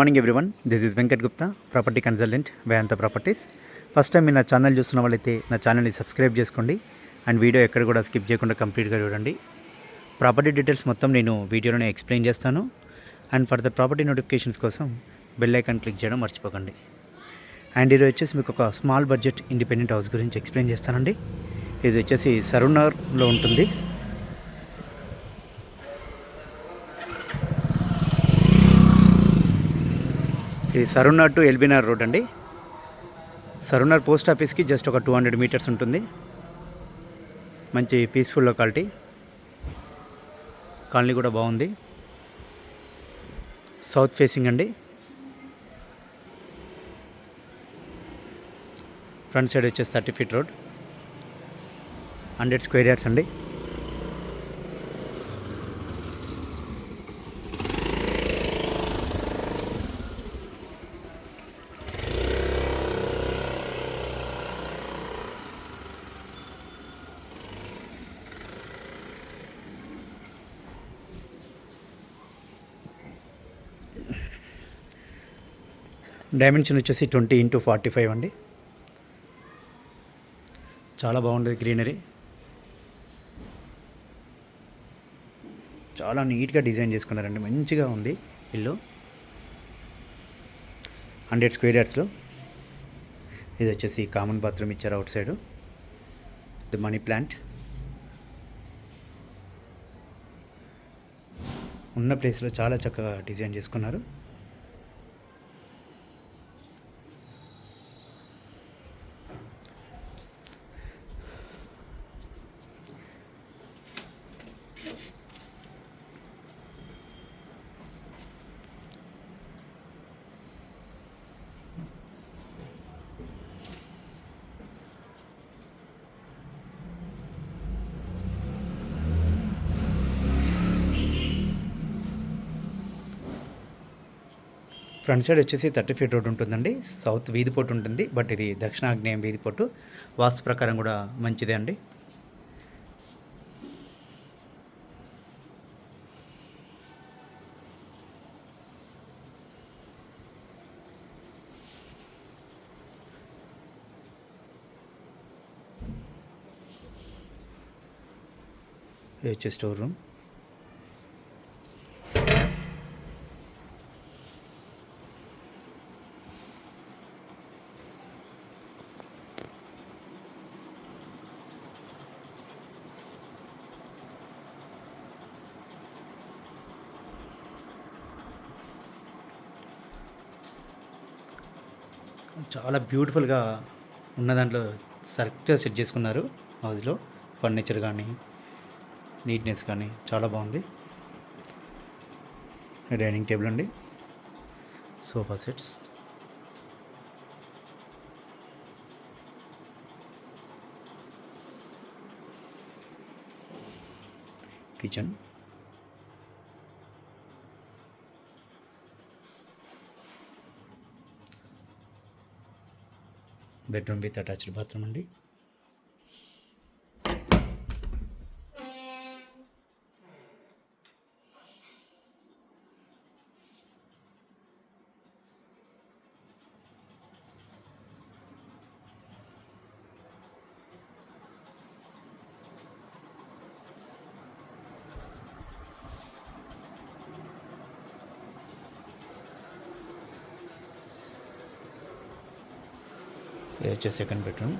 Morning everyone this is Venkat Gupta property consultant Vedanta properties first time మీరు నా channel చూస్తున్న వాళ్ళైతే నా ఛానల్ని సబ్స్క్రైబ్ చేసుకోండి. అండ్ వీడియో ఎక్కడ కూడా స్కిప్ చేయకుండా కంప్లీట్గా చూడండి. ప్రాపర్టీ డీటెయిల్స్ మొత్తం నేను వీడియోలోనే ఎక్స్ప్లెయిన్ చేస్తాను. అండ్ ఫర్దర్ ప్రాపర్టీ నోటిఫికేషన్స్ కోసం బెల్ ఐకాన్ క్లిక్ చేయడం మర్చిపోకండి. అండ్ ఇది వచ్చేసి మీకు ఒక స్మాల్ బడ్జెట్ ఇండిపెండెంట్ హౌస్ గురించి ఎక్స్ప్లెయిన్ చేస్తానండి. ఇది వచ్చేసి సరుణర్లో ఉంటుంది. ఇది సరుణర్ టు ఎల్బీనార్ రోడ్ అండి. సరుణర్ పోస్ట్ ఆఫీస్కి జస్ట్ ఒక టూ హండ్రెడ్ మీటర్స్ ఉంటుంది. మంచి పీస్ఫుల్ లొకాలిటీ కాలనీ కూడా బాగుంది. సౌత్ ఫేసింగ్ అండి. ఫ్రంట్ సైడ్ వచ్చేసి thirty feet road. Hundred square yards అండి. డైమెన్షన్ వచ్చేసి ట్వంటీ ఇంటూ ఫార్టీ ఫైవ్ అండి. చాలా బాగుంటుంది గ్రీనరీ. చాలా నీట్గా డిజైన్ చేసుకున్నారండి. మంచిగా ఉంది ఇల్లు. హండ్రెడ్ స్క్వేర్ యార్డ్స్లో. ఇది వచ్చేసి కామన్ బాత్రూమ్ ఇచ్చారు out side. The money plant. ఉన్న ప్లేస్లో చాలా చక్కగా డిజైన్ చేసుకున్నారు. ఫ్రంట్ సైడ్ వచ్చేసి థర్టీ ఫీట్ రోడ్ ఉంటుందండి. సౌత్ వీధి పొట్టు ఉంటుంది. బట్ ఇది దక్షిణాగ్నేయం వీధి పొట్టు వాస్తు ప్రకారం కూడా మంచిదే అండి. వచ్చే స్టోర్ రూమ్. చాలా బ్యూటిఫుల్గా ఉన్న దాంట్లో కరెక్ట్గా సెట్ చేసుకున్నారు హౌస్లో. ఫర్నిచర్ కానీ నీట్నెస్ కానీ చాలా బాగుంది. డైనింగ్ టేబుల్ అండి. Sofa sets kitchen bedroom with attached bathroom అండి. ఇది సెకండ్ బెడ్రూమ్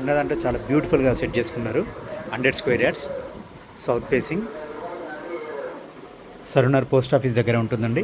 ఉన్నదంటే చాలా బ్యూటిఫుల్గా సెట్ చేసుకున్నారు. Hundred square yards south facing Saroornagar post office దగ్గర ఉంటుందండి.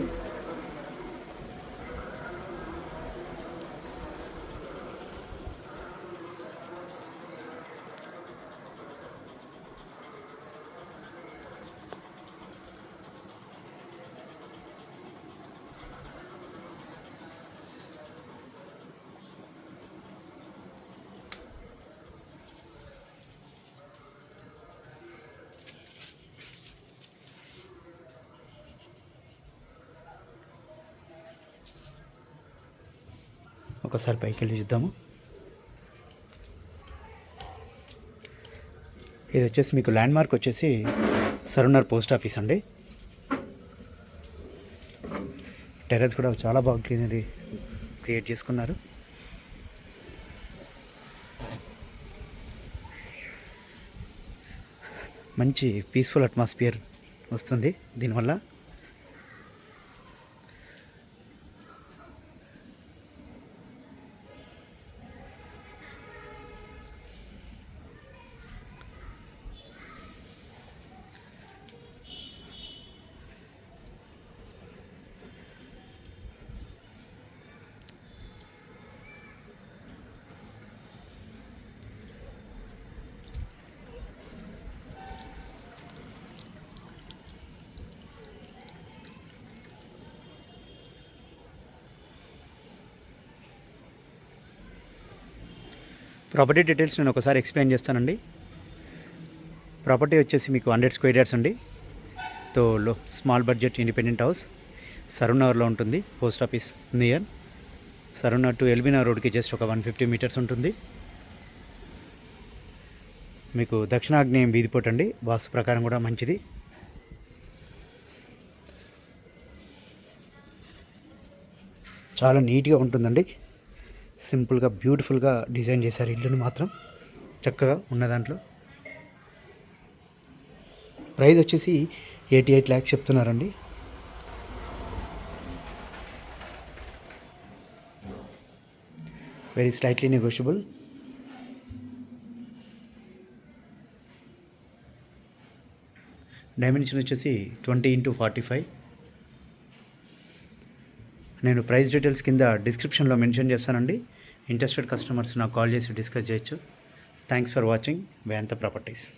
ఒకసారి పైకి వెళ్ళి చూద్దాము. ఇది వచ్చేసి మీకు ల్యాండ్ మార్క్ వచ్చేసి సరునర్ పోస్ట్ ఆఫీస్ అండి. టెరెస్ కూడా చాలా బాగా గ్రీనరీ క్రియేట్ చేసుకున్నారు. మంచి పీస్ఫుల్ అట్మాస్ఫియర్ వస్తుంది దీనివల్ల. ప్రాపర్టీ డీటెయిల్స్ నేను ఒకసారి ఎక్స్ప్లెయిన్ చేస్తానండి. ప్రాపర్టీ వచ్చేసి మీకు హండ్రెడ్ స్క్వేర్ యార్డ్స్ అండి. తో లో స్మాల్ బడ్జెట్ ఇండిపెండెంట్ హౌస్ సరూనగర్లో ఉంటుంది post office near Saroornagar to LB Nagar రోడ్కి జస్ట్ ఒక వన్ ఫిఫ్టీ మీటర్స్ ఉంటుంది. మీకు దక్షిణాగ్నేయం వీధిపోటు అండి వాస్తు ప్రకారం కూడా మంచిది. చాలా నీట్గా ఉంటుందండి. సింపుల్గా బ్యూటిఫుల్గా డిజైన్ చేశారు ఇల్లును మాత్రం. చక్కగా ఉన్న దాంట్లో. ప్రైస్ వచ్చేసి ఎయిటీ ఎయిట్ ల్యాక్స్ చెప్తున్నారండి. వెరీ స్లైట్లీ నెగోషియబుల్ డైమెన్షన్ వచ్చేసి ట్వంటీ ఇంటూ ఫార్టీ ఫైవ్. నేను ప్రైస్ డీటెయిల్స్ కింద డిస్క్రిప్షన్లో మెన్షన్ చేస్తానండి. ఇంట్రెస్టెడ్ కస్టమర్స్ నాకు కాల్ చేసి డిస్కస్ చేయొచ్చు. Thanks for watching. Vedanta properties.